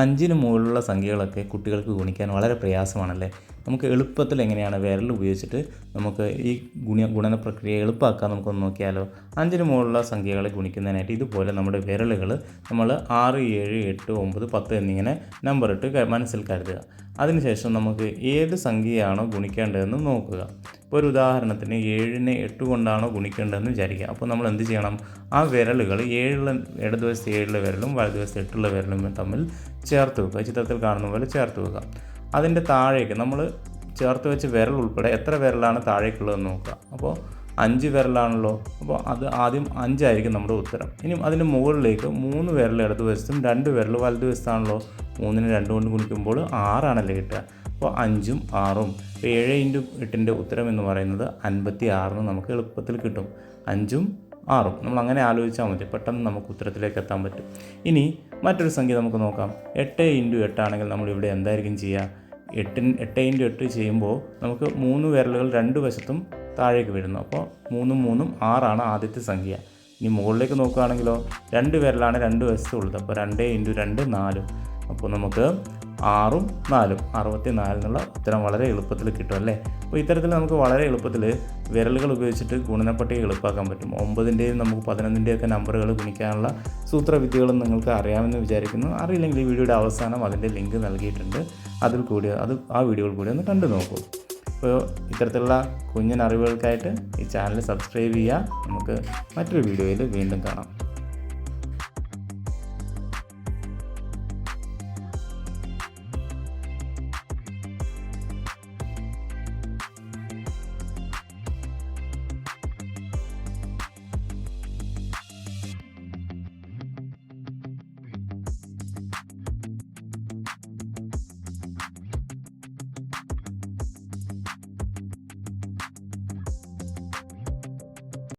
അഞ്ചിന് മുകളിലുള്ള സംഖ്യകളൊക്കെ കുട്ടികൾക്ക് ഗുണിക്കാൻ വളരെ പ്രയാസമാണല്ലേ? നമുക്ക് എളുപ്പത്തിൽ എങ്ങനെയാണ് വിരൽ ഉപയോഗിച്ചിട്ട് നമുക്ക് ഈ ഗുണ ഗുണന പ്രക്രിയ എളുപ്പമാക്കാൻ നമുക്കൊന്ന് നോക്കിയാലോ? അഞ്ചിന് മുകളിലുള്ള സംഖ്യകളെ ഗുണിക്കുന്നതിനായിട്ട് ഇതുപോലെ നമ്മുടെ വിരലുകൾ നമ്മൾ ആറ് ഏഴ് എട്ട് ഒമ്പത് പത്ത് എന്നിങ്ങനെ നമ്പർ ഇട്ട് മനസ്സിൽ കരുതുക. അതിനുശേഷം നമുക്ക് ഏത് സംഖ്യയാണോ ഗുണിക്കേണ്ടതെന്ന് നോക്കുക. ഇപ്പോൾ ഒരു ഉദാഹരണത്തിന് ഏഴിനെ എട്ട് കൊണ്ടാണോ ഗുണിക്കേണ്ടതെന്ന് വിചാരിക്കുക. അപ്പോൾ നമ്മൾ എന്ത് ചെയ്യണം? ആ വിരലുകൾ ഏഴുള്ള ഇടതുവശത്ത് ഏഴുള്ള വിരലും വലതുവശത്ത് എട്ടുള്ള വിരലും തമ്മിൽ ചേർത്ത് വെക്കുക. ചിത്രത്തിൽ കാണുന്ന പോലെ ചേർത്ത് വെക്കുക. അതിന്റെ താഴേക്ക് നമ്മൾ ചേർത്ത് വെച്ച വിരൽ ഉൾപ്പെടെ എത്ര വിരലാണ് താഴേക്കുള്ളതെന്ന് നോക്കുക. അപ്പോൾ അഞ്ച് വിരലാണല്ലോ. അപ്പോൾ അത് ആദ്യം അഞ്ചായിരിക്കും നമ്മുടെ ഉത്തരം. ഇനി അതിന്റെ മുകളിലേക്ക് മൂന്ന് വിരൽ ഇടതുവശത്തും രണ്ട് വിരൽ വലതുവശത്താണല്ലോ. മൂന്നിന് രണ്ട് കൊണ്ട് ഗുണിക്കുമ്പോൾ ആറാണല്ലേ കിട്ടുക. അപ്പോൾ അഞ്ചും ആറും. ഇപ്പോൾ ഏഴ് ഇന്റു എട്ടിന്റെ ഉത്തരം എന്ന് പറയുന്നത് അൻപത്തി ആറിന് നമുക്ക് എളുപ്പത്തിൽ കിട്ടും. അഞ്ചും ആറും. നമ്മൾ അങ്ങനെ ആലോചിച്ചാൽ മതി. പെട്ടെന്ന് നമുക്ക് ഉത്തരത്തിലേക്ക് എത്താൻ പറ്റും. ഇനി മറ്റൊരു സംഖ്യ നമുക്ക് നോക്കാം. എട്ട് ഇന്റു എട്ടാണെങ്കിൽ നമ്മൾ ഇവിടെ എന്തായിരിക്കും ചെയ്യുക? എട്ടിന് എട്ട് ഇന്റു എട്ട് ചെയ്യുമ്പോൾ നമുക്ക് മൂന്ന് വിരലുകൾ രണ്ട് വശത്തും താഴേക്ക് വരുന്നു. അപ്പോൾ മൂന്നും മൂന്നും ആറാണ് ആദ്യത്തെ സംഖ്യ. ഇനി മുകളിലേക്ക് നോക്കുകയാണെങ്കിലോ? രണ്ട് വിരലാണ് രണ്ട് വശത്തുള്ളത്. അപ്പോൾ രണ്ട് ഇന്റു രണ്ട് നാല്. അപ്പോൾ നമുക്ക് ആറും നാലും അറുപത്തി നാലിനുള്ള ഉത്തരം വളരെ എളുപ്പത്തിൽ കിട്ടും അല്ലേ? അപ്പോൾ ഇത്തരത്തിൽ നമുക്ക് വളരെ എളുപ്പത്തിൽ വിരലുകൾ ഉപയോഗിച്ചിട്ട് ഗുണനപ്പട്ടിക എളുപ്പാക്കാൻ പറ്റും. ഒമ്പതിന്റെയും നമുക്ക് പതിനൊന്നിന്റെയും ഒക്കെ നമ്പറുകൾ ഗുണിക്കാനുള്ള സൂത്രവിദ്യകളും നിങ്ങൾക്ക് അറിയാമെന്ന് വിചാരിക്കുന്നു. അറിയില്ലെങ്കിൽ ഈ വീഡിയോയുടെ അവസാനം അതിന്റെ ലിങ്ക് നൽകിയിട്ടുണ്ട്. അതിൽ കൂടി അത് ആ വീഡിയോയിൽ കൂടി ഒന്ന് കണ്ടു നോക്കൂ. അപ്പോൾ ഇത്തരത്തിലുള്ള കുഞ്ഞൻ അറിവുകൾക്കായിട്ട് ഈ ചാനൽ സബ്സ്ക്രൈബ് ചെയ്യുക. നമുക്ക് മറ്റൊരു വീഡിയോയിൽ വീണ്ടും കാണാം.